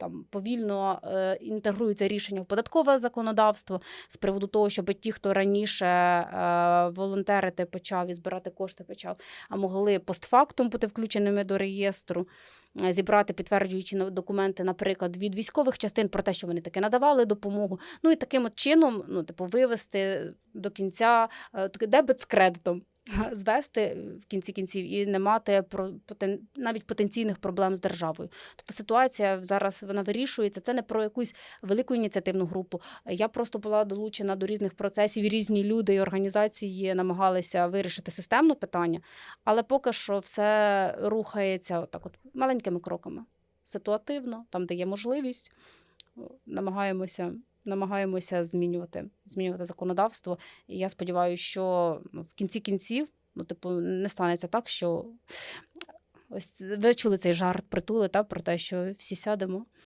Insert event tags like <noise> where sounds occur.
там повільно е, інтегруються рішення в податкове законодавство з приводу того, щоб ті, хто раніше е, волонтерити почав і збирати кошти почав, а могли постфактум бути включеними до реєстру, е, зібрати підтверджуючі документи, наприклад, від військових частин про те, що вони таки надавали допомогу. Ну і таким от чином, ну типу, вивести до кінця дебет з кредитом. <laughs> Звести в кінці кінців і не мати про навіть потенційних проблем з державою. Тобто ситуація зараз вона вирішується. Це не про якусь велику ініціативну групу. Я просто була долучена до різних процесів. Різні люди і організації намагалися вирішити системно питання, але поки що все рухається так, от маленькими кроками, ситуативно, там, де є можливість, намагаємося. Намагаємося змінювати, змінювати законодавство. І я сподіваюся, що в кінці кінців, ну, типу, не станеться так, що ось ви чули цей жарт притули та, про те, що всі сядемо